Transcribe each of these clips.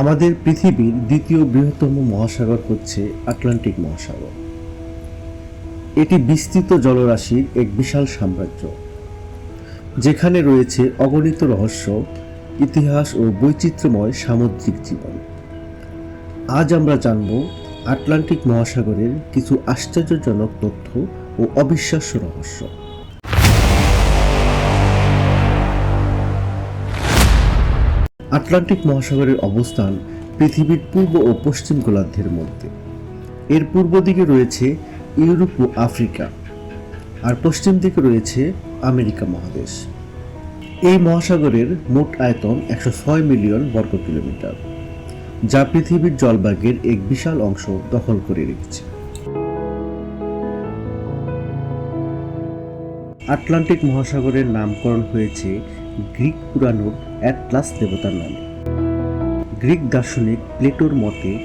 আমাদের পৃথিবীর দ্বিতীয় বৃহত্তম মহাসাগর হচ্ছে আটলান্টিক মহাসাগর। এটি বিস্তৃত জলরাশির এক বিশাল সাম্রাজ্য, যেখানে রয়েছে অগণিত রহস্য, ইতিহাস ও বৈচিত্র্যময় সামুদ্রিক জীবন। আজ আমরা জানব আটলান্টিক মহাসাগরের কিছু আশ্চর্যজনক তথ্য ও অবিশ্বাস্য রহস্য। আটলান্টিক মহাসাগরের অবস্থান পৃথিবীর পূর্ব ও পশ্চিম গোলার্ধের মধ্যে। এর পূর্ব দিকে রয়েছে ইউরোপ ও আফ্রিকা আর পশ্চিম দিকে রয়েছে আমেরিকা মহাদেশ। এই মহাসাগরের মোট আয়তন একশো ছয় মিলিয়ন বর্গ কিলোমিটার, যা পৃথিবীর জলভাগের এক বিশাল অংশ দখল করে রেখেছে। আটলান্টিক মহাসাগরের নামকরণ হয়েছে গ্রিক পুরাণের অ্যাটলাস দেবতার নামে। গ্রিক দার্শনিক প্লেটোর মতে,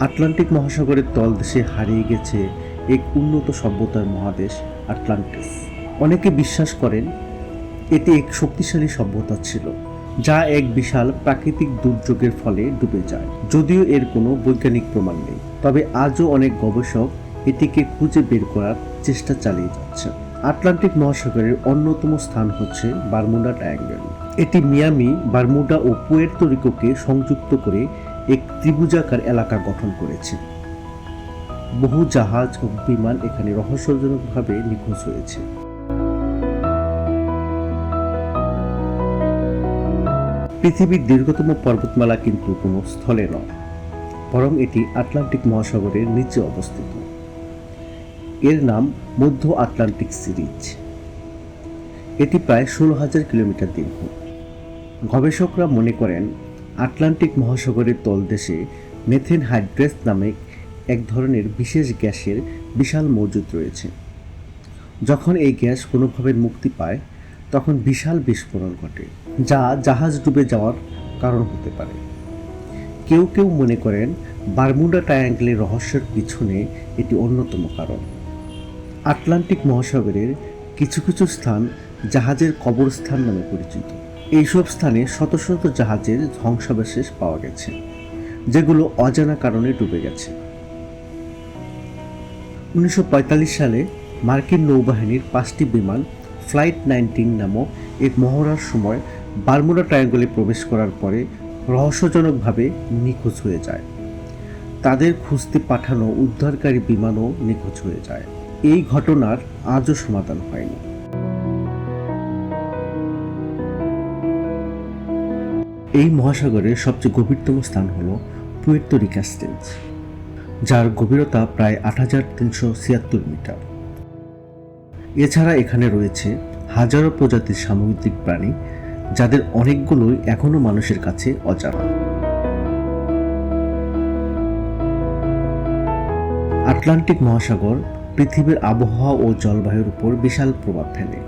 আটলান্টিক মহাসাগরের তলদেশে হারিয়ে গেছে এক উন্নত সভ্যতার মহাদেশ আটলান্টিস। অনেকে বিশ্বাস করেন, এটি এক শক্তিশালী সভ্যতা ছিল, যা এক বিশাল প্রাকৃতিক দুর্যোগের ফলে ডুবে যায়। যদিও এর কোনো বৈজ্ঞানিক প্রমাণ নেই, তবে আজও অনেক গবেষক এটিকে খুঁজে বের করার চেষ্টা চালিয়ে যাচ্ছে আটলান্টিক মহাসাগরের অন্যতম স্থান হচ্ছে বারমুডা ট্রায়াঙ্গেল। এটি মিয়ামি, বারমুডা ও পুয়ের্তো সংযুক্ত করে এক ত্রিভুজাকার এলাকা গঠন করেছে। বহু জাহাজ ও বিমান এখানে রহস্যজনকভাবে নিখোঁজ হয়েছে। পৃথিবীর দীর্ঘতম পর্বতমালা কিন্তু কোনো স্থলে নয়, বরং এটি আটলান্টিক মহাসাগরের নিচে অবস্থিত। এর নাম মধ্য আটলান্টিক সিরিজ। এটি প্রায় ষোলো হাজার কিলোমিটার দীর্ঘ। গবেষকরা মনে করেন, আটলান্টিক মহাসাগরের তলদেশে মেথেন হাইড্রেস নামে এক ধরনের বিশেষ গ্যাসের বিশাল মজুদ রয়েছে। যখন এই গ্যাস কোনোভাবে মুক্তি পায়, তখন বিশাল বিস্ফোরণ ঘটে, যা জাহাজ ডুবে যাওয়ার কারণ হতে পারে। কেউ কেউ মনে করেন, বারমুডা ট্রায়াঙ্গেলের রহস্যের পিছনে এটি অন্যতম কারণ। আটলান্টিক মহাসাগরের কিছু কিছু স্থান জাহাজের কবরস্থান নামে পরিচিত। এইসব স্থানে শত শত জাহাজের ধ্বংসাবশেষ পাওয়া গেছে, যেগুলো অজানা কারণে ডুবে গেছে। উনিশশো সালে মার্কিন নৌবাহিনীর পাঁচটি বিমান ফ্লাইট নাইনটিন নামক এক মহড়ার সময় বারমুডা ট্রায়াঙ্গলে প্রবেশ করার পরে রহস্যজনকভাবে নিখোঁজ হয়ে যায়। তাদের খুঁজতে পাঠানো উদ্ধারকারী বিমানও নিখোঁজ হয়ে যায়। এই ঘটনার আজও সমাধান হয়নি। এই মহাসাগরের সবচেয়ে গভীরতম স্থান হল পুয়ের্তো রিকা স্টেজ যার গভীরতা প্রায় আট হাজার তিনশো ছিয়াত্তর মিটার। এছাড়া এখানে রয়েছে হাজারো প্রজাতির সামুদ্রিক প্রাণী, যাদের অনেকগুলোই এখনও মানুষের কাছে অজানা। আটলান্টিক মহাসাগর পৃথিবীর আবহাওয়া ও জলবায়ুর উপর বিশাল প্রভাব ফেলে।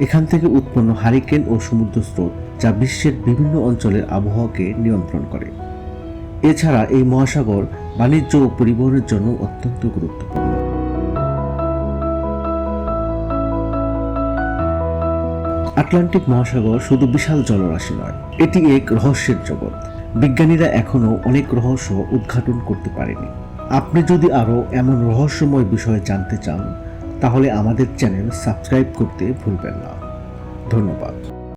এখান থেকে উৎপন্ন হারিকেন ও সমুদ্র স্রোত, যা বিশ্বের বিভিন্ন অঞ্চলের আবহাওয়াকে নিয়ন্ত্রণ করে। এছাড়া এই মহাসাগর বাণিজ্য ও পরিবহনের জন্য অত্যন্ত গুরুত্বপূর্ণ। আটলান্টিক মহাসাগর শুধু বিশাল জলরাশি নয়, এটি এক রহস্যের জগৎ। বিজ্ঞানীরা এখনও অনেক রহস্য উদ্ঘাটন করতে পারেনি। আপনি যদি আরও এমন রহস্যময় বিষয়ে জানতে চান, তাহলে আমাদের চ্যানেল সাবস্ক্রাইব করতে ভুলবেন না। ধন্যবাদ।